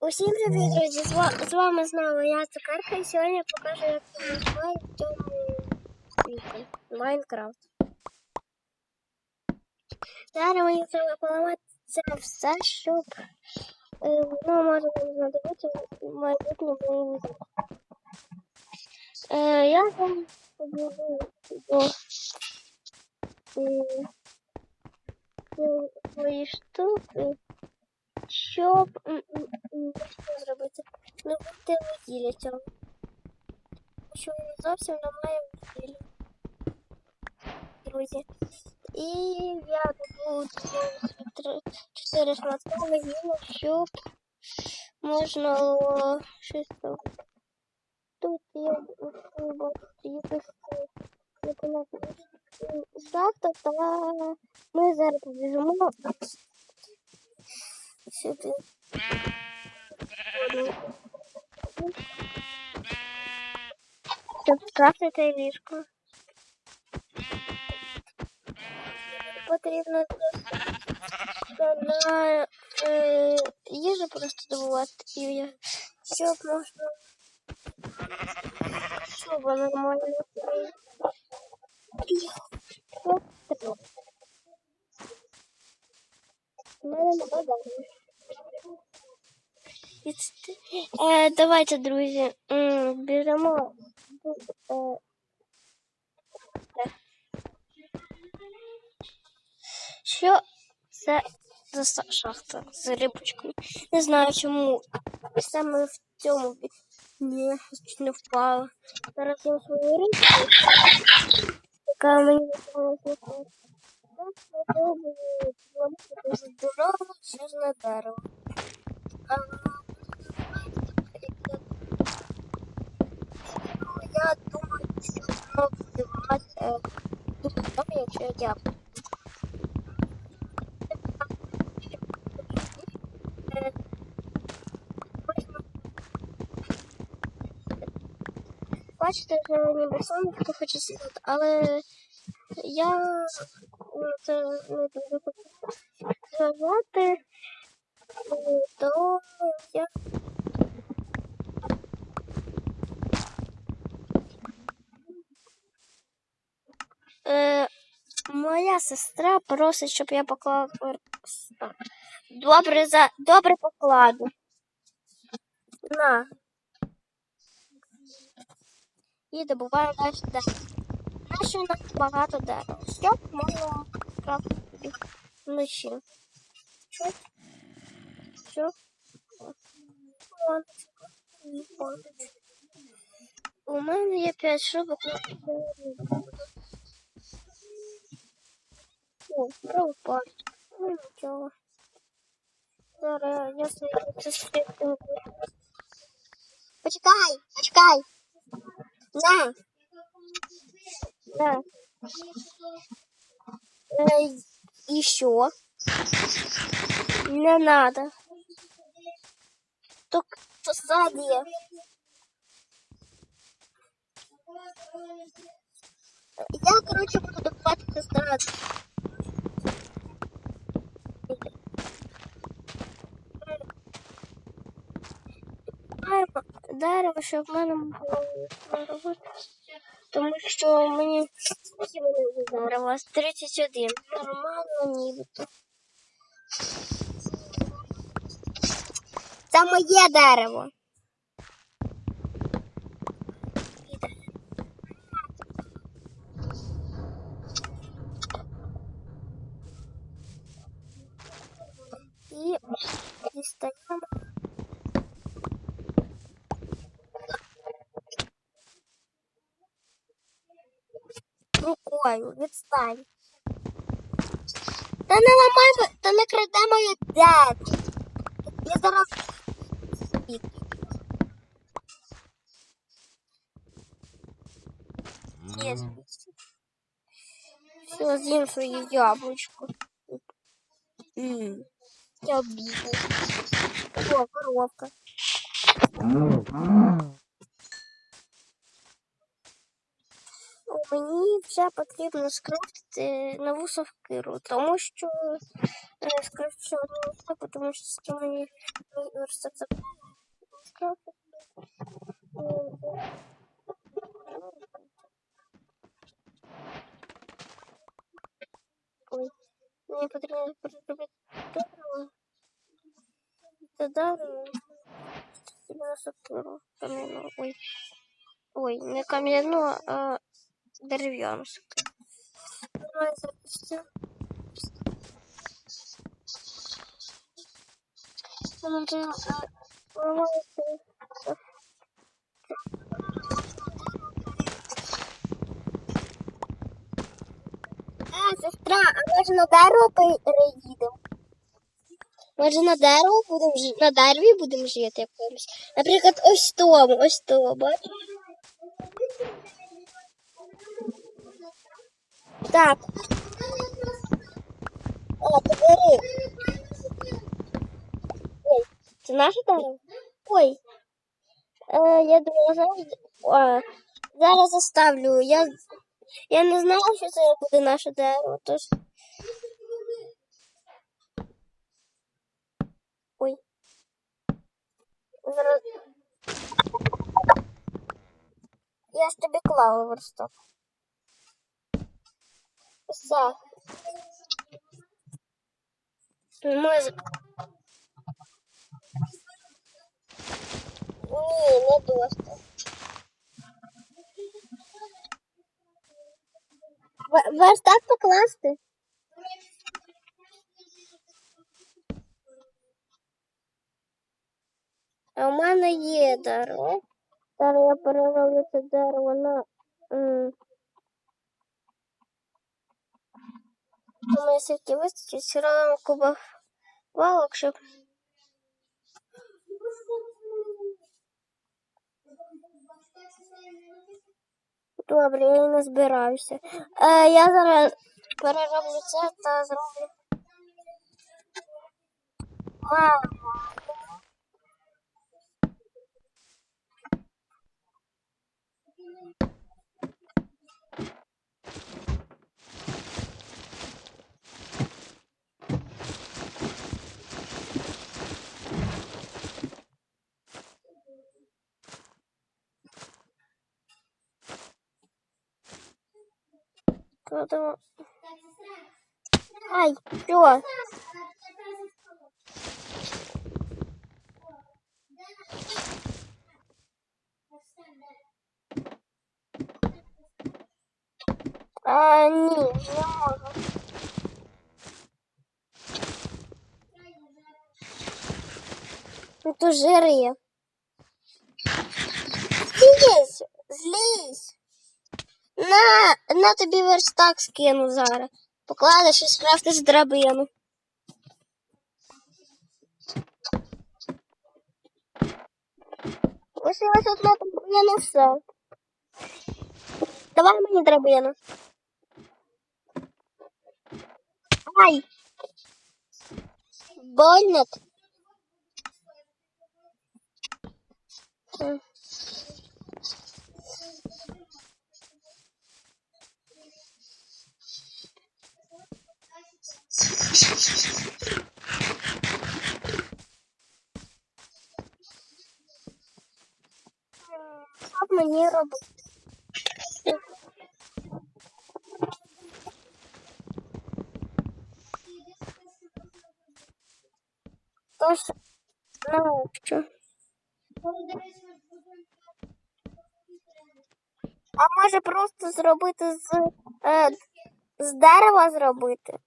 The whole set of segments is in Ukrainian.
Усім привіт, друзі! З ва- З вами знову я Цукерка, і сьогодні я покажу, як називають в цьому світі Майнкрафт. Зараз мені треба поламати це все, щоб е, воно може нам знадобитися в майбутньому. Е, я вам побудую до е, е, свої штуки Щоб що зробити? Не бути вугілля цього. Що воно зовсім немає вугілля. Друзі. І я три- чотири шматка вугілля, щоб можна було щось. Тут є якось непонятно. Шахта, та ми зараз побіжимо сюди. Щоб скрафтити ліжко. Потрібно на е, їжу просто добувати, і щоб можна щоб нормально. У мене не. Е, давайте, друзі, біжимо. Е. Що це за шахта з рибочкою? Не знаю, чому саме в цьому Ні, не впала. Зараз я свою рибку, яка мені зламати дуже здорово чорне дерево. Я думаю, що воно буде дуже добре, якщо я дякую. Бачите, ніби сонечко хоче сідати, але я це не дуже хочу сказати, то я Е, моя сестра просить, щоб я поклав верстак. Добре, за... Добре покладу. На. І добуваю далі дерево. Наше у нас багато дерева. Щоб можна скрафтити вночі. Що? Що? У мене є 5 шубок. О, пропав. Ну нічого. Зараз я свою частинку. Почекай, почекай. На. На. Э, еще. Не надо. Только сзади. Я, короче, буду добывать кастрат. Дерево, щоб в мене було робити. Тому що мені скільки мене за дерево? 31. Нормально нібито. Це моє дерево. І дістаємо рукою. Відстань. Та не ламай, мо- та не краде моє дерево. Я зараз. Є. Все, з'їм своє яблучко. М, Я обідаю. О, коровка. Мені вже потрібно скрафтити нову сокиру, тому що е, скрафчу одну штуку, тому що це мені верстак за скрафчу. Ой, мені потрібно переробити дерево. Це дерево. Собі на сокиру кам'яну. Ой. Ой, не кам'яну, а дерев'яну сокиру. Давай запустимо. Нам треба е, ламати. А, сестра, а може на дерево переїдемо? Може на дерево будемо жити, на дереві будемо жити якомусь. Наприклад, ось тому, ось тому, бачиш? Так. О, ти бери. Ой, це наше дерево? Ой. Е, я думала, зараз, а, зараз заставлю. Я, я не знала, що це буде наше дерево, тож. Я ж тобі клала верстак. Все. Ми... Ні, не досить. В- Верстак покласти? А у мене є дерево. Зараз я перероблю це дерево на. Думаю, скільки вистачить, все одно куба валок, щоб. Добре, я не збираюся. Е, я зараз перероблю це та зроблю. Мама. Кладемо. Ай, що? А, ні, не можу. Жир є. На, на тобі верстак скину зараз. Покладеш і скрафтиш драбину. Лишилось одна драбина все. Давай мені драбину. Ай! Больно. Що мені робити? Тож, ну, що? А може просто зробити з, е, з дерева зробити?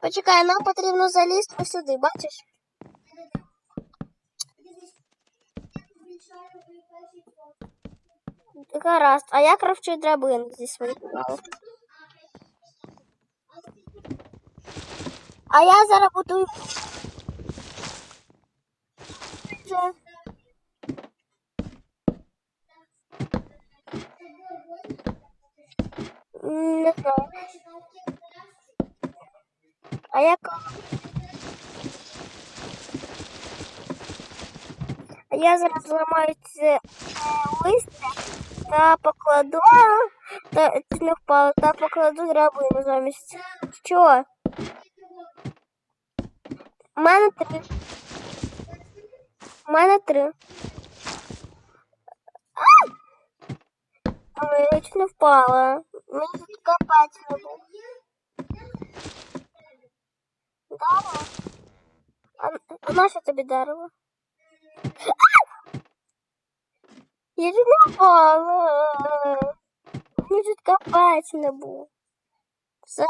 Почекай, нам потрібно залізти ось сюди, бачиш? Гаразд, а я кравчу драбину зі своїх палок. А я зараз будую. А як? А я зараз зламаю ці е, листя та покладу. Та ти не впала, та покладу драбину замість. Що? У мене три. У мене три. А! Але я чуть не впала. Мені тут копати не Дерево? А, а на що тобі дерево? Я чуть не впала. Мені тут копати не був. Все.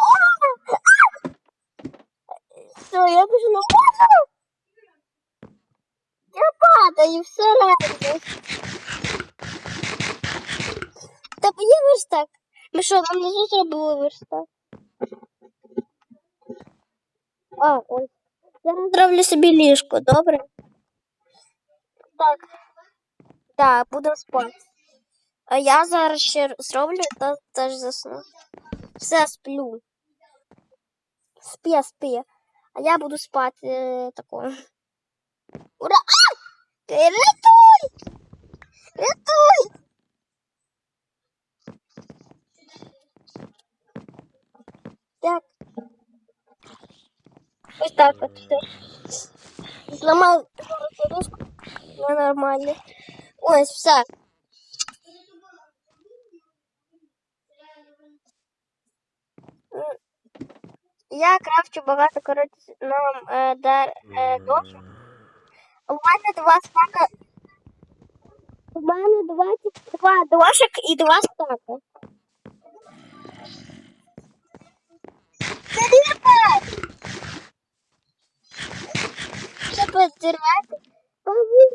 Все, я більше не можу. Я падаю всередину. Тебе є верстак? Ми що, нам внизу зробили верстак? А, ось. Зараз зроблю собі ліжко, добре? Так. Так, будемо спати. А я зараз ще зроблю та теж засну. Все сплю. Спи, спи. А я буду спати е, такою. Ура! А! Рятуй! Рятуй! Так. Ось так от все. Зламав ручку. Не нормально. Ось все. Я крафчу багато коротше нам е, дар е, дошок. У мене два стака. У мене 22 дошок і два стака. Що потеряти? Павук.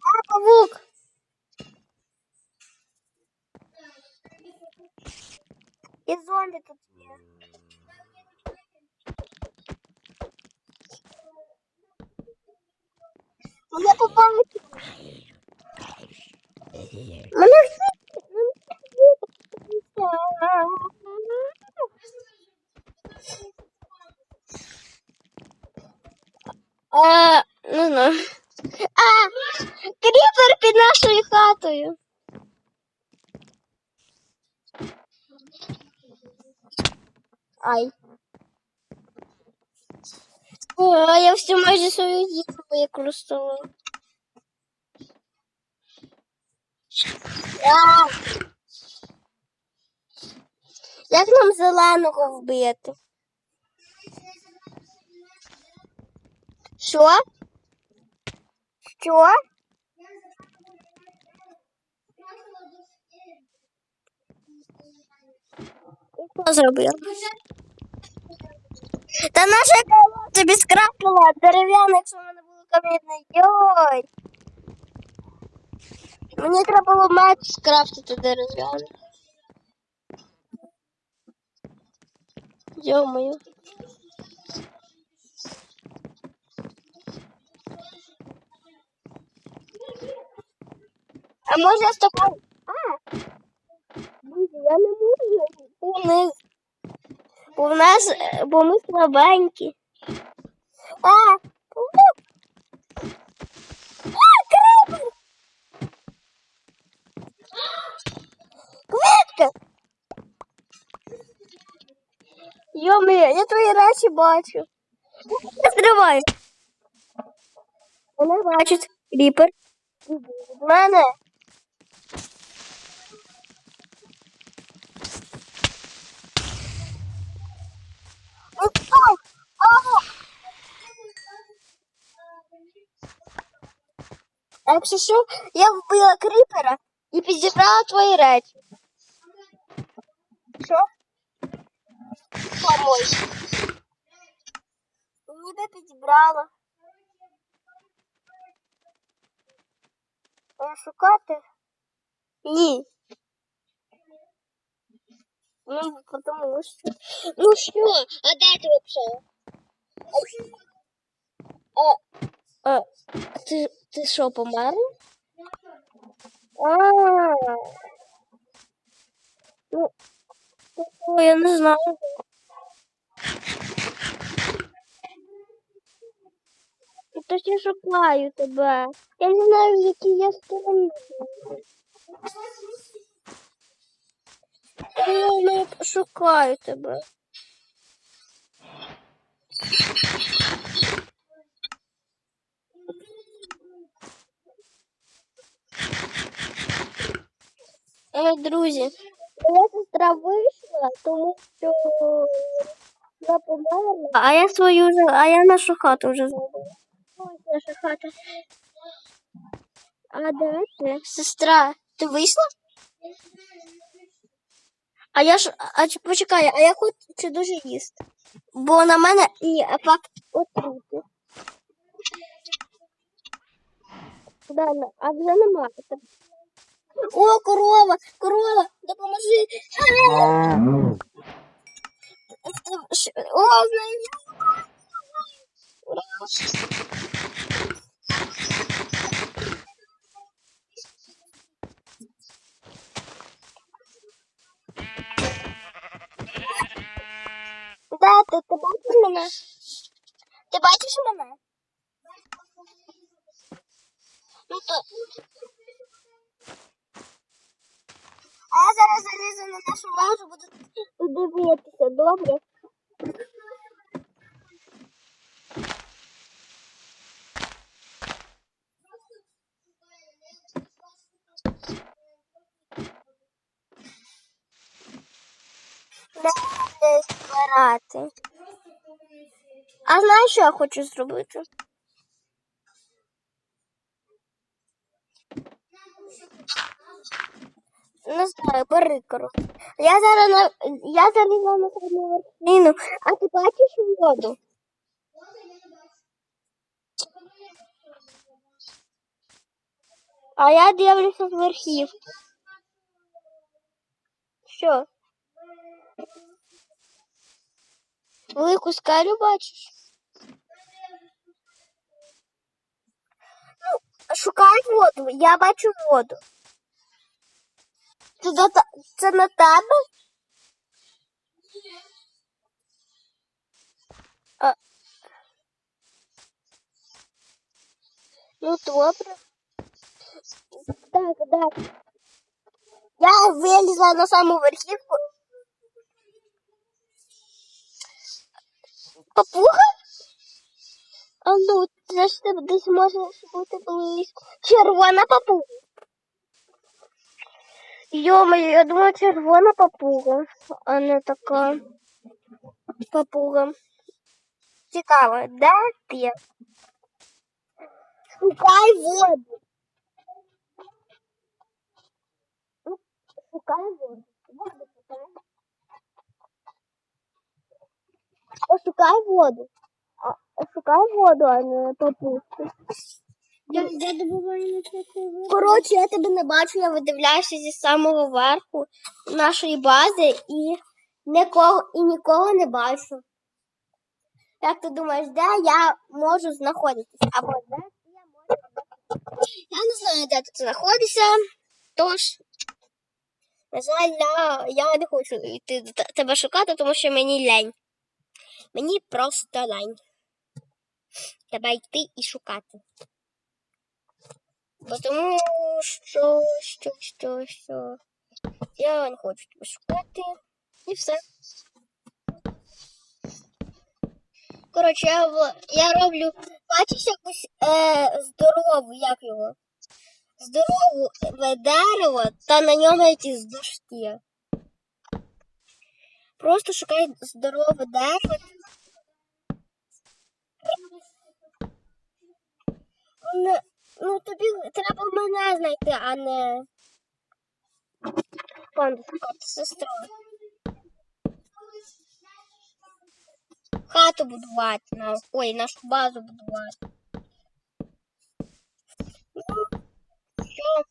А, павук. І зомбі тут є. Мене попали. Мене А, не знаю. А, кріпер під нашою хатою. Ай. О, я всю майже свою їжу використала. Як нам зеленого вбити? Що? Що? Що зробив? Та наша коло тобі скрапила дерев'яне, якщо в мене було кам'яне. Йой! Мені треба було меч скрафтити дерев'яний. Йо-моє. А може я з тобою? А! Друзі, я не можу вниз. Бо в нас, бо ми слабенькі. А! А, крипер! Квітка! Йо-моє, я твої речі бачу. Не зривай. Мене бачить кріпер. Від мене. А якщо що, я вбила кріпера і підібрала твої речі. Що? Помой. Ніби підібрала. А шукати? Ні. Ну, потому що. Ну що? А де ти взагалі? А, а, ти, ти що, помер? А. Ну, ну, я не знаю. Ну, То ж я шукаю тебе. Я не знаю, в якій я стороні. Я шукаю тебе. Друзі, моя сестра вийшла, тому що вона померла. А я свою вже, а я нашу хату вже зробила. Ось наша хата. А де ти? Сестра, ти вийшла? А я ж, а почекай, а я хочу дуже їсти. Бо на мене і факт отрути. Да, а вже немає. О, корова, корова, допоможи. О. Да, ти, ти бачиш мене? Ти бачиш мене? Ну то. А я зараз залізу на нашу лажу, буду дивитися, добре? Збирати. А знаєш, що я хочу зробити? Не знаю, бери коротко. Я зараз на я залізла на саму вершину. А ти бачиш воду? А я дивлюся з верхівки. Що? Велику скалю бачиш? Ну, шукай воду. Я бачу воду. Це, це на тебе? А... Ну, добре. Так, так. Я вилізла на саму верхівку. Папуга? А ну, це ж десь може бути близько. Червона папуга. Йо-моє, я думала червона папуга, а не така папуга. Цікаво, де ти? Шукай воду. Шукай воду. Воду шукай. Пошукай воду. А, шукай воду, а не папушку. Я, я добуваю на це Коротше, я тебе не бачу, я видивляюся зі самого верху нашої бази і нікого і нікого не бачу. Як ти думаєш, де я можу знаходитися? Або де я можу? Я не знаю, де ти знаходишся, тож, на жаль, я, не хочу йти тебе шукати, тому що мені лень. Мені просто лень. Тебе йти і шукати. Тому що, що, що, що. Я не хочу тебе шукати. І все. Коротше, я, я роблю, бачиш якусь е, здорову, як його? Здорову е, дерево та на ньому якісь дошки. Просто шукай здорове дерево. Не, ну тобі треба мене знайти, а не панду шукати сестру. Хату будувати, на, ой, нашу базу будувати. Ну, що?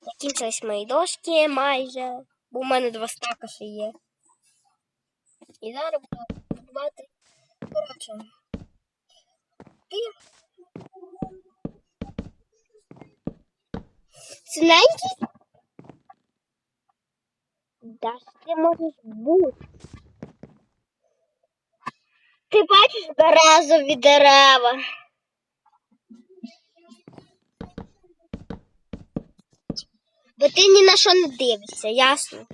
Закінчились мої дошки майже, бо в мене два стака ще є. І зараз буду будувати. Коротше. Ти Синенький? Да ж ти можеш бути? Ти бачиш березові дерева? Бо ти ні на що не дивишся, ясно?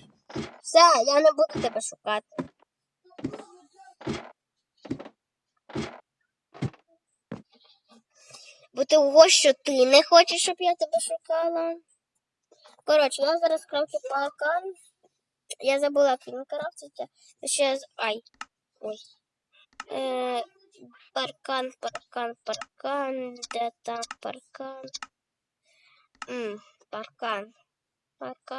Все, я не буду тебе шукати. Бо того, що ти не хочеш, щоб я тебе шукала. Коротше, я зараз кравчу паркан. Я забула, як він крафтиться. Ще. Ай. Ой. Е, паркан, паркан, паркан. Де там паркан? М, паркан. Паркан.